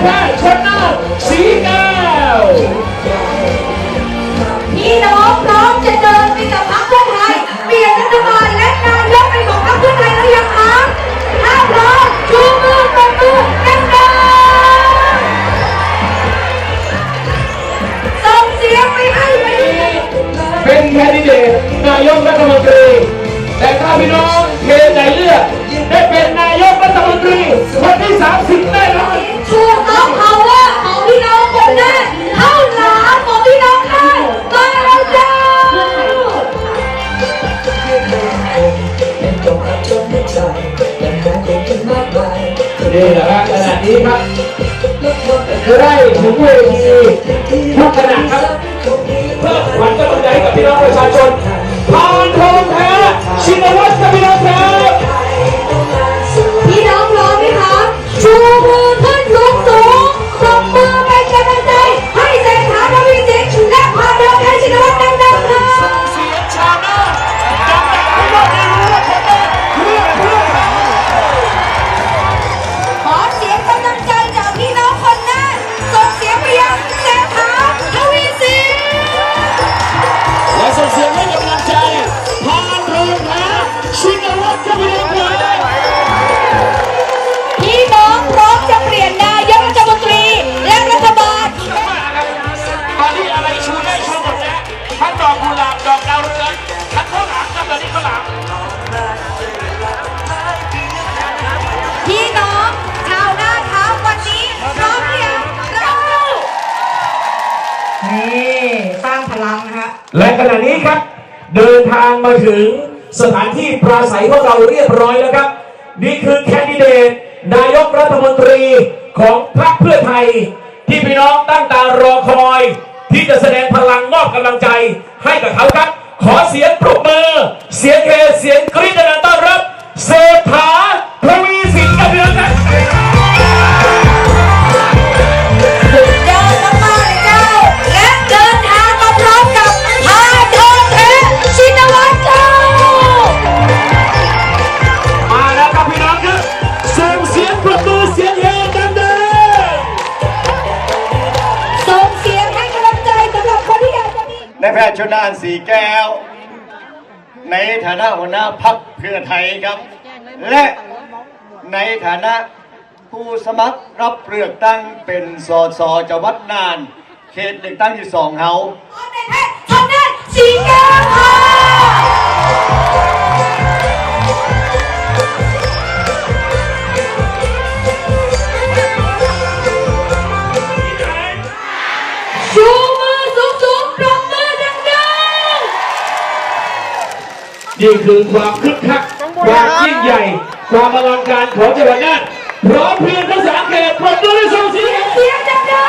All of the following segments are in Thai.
แพร่ชนนาสีแก้วพี่น้องพร้อมจะเดินไปกับพรรคเพื่อไทยเปลี่ยนรัฐบาลและนายกไป็ของพรรคเพื่อไทยแล้วยังคะถ้าพร้อมจูมือตบมือกันเดินส่งเสียงไปให้ไปเป็นแคนดิเดตนายกรัฐมนตรี แต่ถ้าพี่น้องเทใจเลือกได้เป็นนายกรัฐมนตรีคนที่ 30 แน่นอน หละครับขณะนี้ครับและความเป็นจะได้ถึงเวทีทุกขณะครับเพื่อขวัญกำลังใจให้กับพี่น้องประชาชนพานทองแท้ชินวัตรกับพี่น้องครับพี่น้องพร้อมไหมคะชูมือ นี่สร้างพลังนะฮะและขณะนี้ครับ เดินทางมาถึงสถานที่ปราศัยของเราเรียบร้อยแล้วครับ นี่คือแคนดิเดต นายกรัฐมนตรีของพรรคเพื่อไทย ที่พี่น้องตั้งตารอคอย ที่จะแสดงพลังมอบกำลังใจให้กับเขาครับ ขอเสียงปร ชนานสีแก้ว ในฐานะหัวหน้าพักเพื่อไทยครับ และในฐานะผู้สมัครรับเลือกตั้งเป็นสสจังหวัดน่าน เขตเลือกตั้งที่สองเฮาชนานสีแก้ว นี่คือความคึกคักความยิ่งใหญ่ ความอลังการของจังหวัดน่านพร้อมเพรียงทั้งสามเขตปรบมือและส่งเสียงๆเสียงดั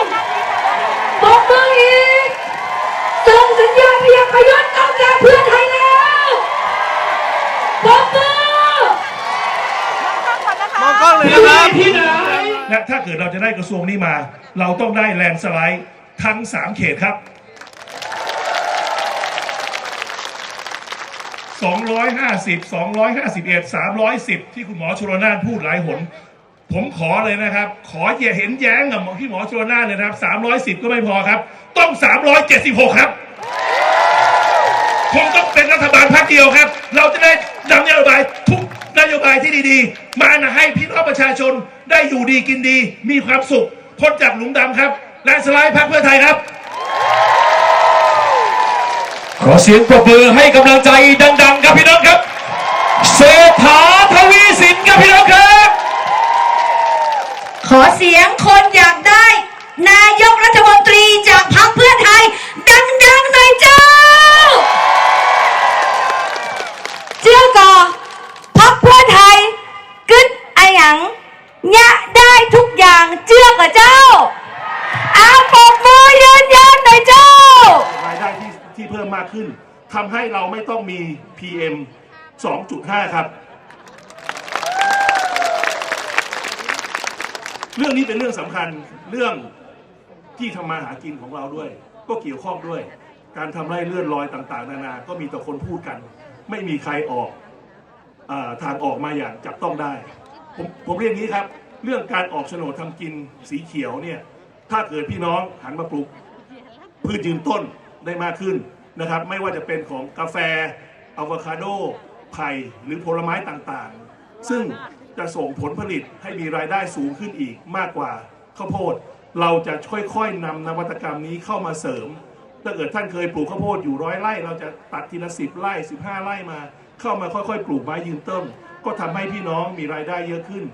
งๆปรบมืออีกส่งสัญญาณไปยังพยศออกจากเพื่อไทยแล้วปรบมือที่ไหนที่ไหนและถ้าเกิดเราจะได้กระทรวงนี้มา เราต้องได้แลนด์สไลด์ทั้ง3เขตครับ 250 251 310 ที่คุณหมอชลนานพูดหลายหน ผมขอเลยนะครับ ขออย่าเห็นแย้งกับหมอที่หมอชลนานเลยนะครับ310 ก็ไม่พอครับ ต้อง 376 ครับคงต้องเป็นรัฐบาลพรรคเดียวครับ เราจะได้นำนโยบายทุกนโยบายที่ดีๆ มาให้พี่น้องประชาชนได้อยู่ดีกินดี มีความสุขพ้นจากหลุมดำครับและสไลด์พรรคเพื่อไทยครับ ขอเสียงปรบมือให้กำลังใจดัง ๆ ครับพี่น้องครับ เศรษฐาทวีสินครับพี่น้องครับ ขอเสียงคนอยากได้ นายกรัฐมนตรีจากพรรคเพื่อไทย มมากขึ้นทำให้เราไม่ต้องมี PM 2.5 ครับ เรื่องนี้เป็นเรื่องสำคัญเรื่องที่ทำมาหากินของเราด้วย ก็เกี่ยวข้องด้วย การทำไร่เลื่อนลอยต่าง ๆ นานา ก็มีแต่คนพูดกัน ไม่มีใครออกอทางออกมาอย่างจับต้องได้ ผมผมเรียนอย่างนี้ครับ เรื่องการออกโฉนดทำกินสีเขียวเนี่ยถ้าเกิดพี่น้องหันมาปลูกพืชยืนต้นได้มากขึ้น นะครับ ไม่ว่าจะเป็นของกาแฟอะโวคาโดไผ่หรือผลไม้ต่างๆ ซึ่งจะส่งผลผลิตให้มีรายได้สูงขึ้นอีกมากกว่าข้าวโพด เราจะค่อยๆนำนวัตกรรมนี้เข้ามาเสริม ถ้าเกิดท่านเคยปลูกข้าวโพดอยู่ร้อยไร่ เราจะตัดทีละสิบไร่สิบห้าไร่มา เข้ามาค่อยๆ ปลูกไม้ยืนต้น ก็ทำให้พี่น้องมีรายได้เยอะขึ้น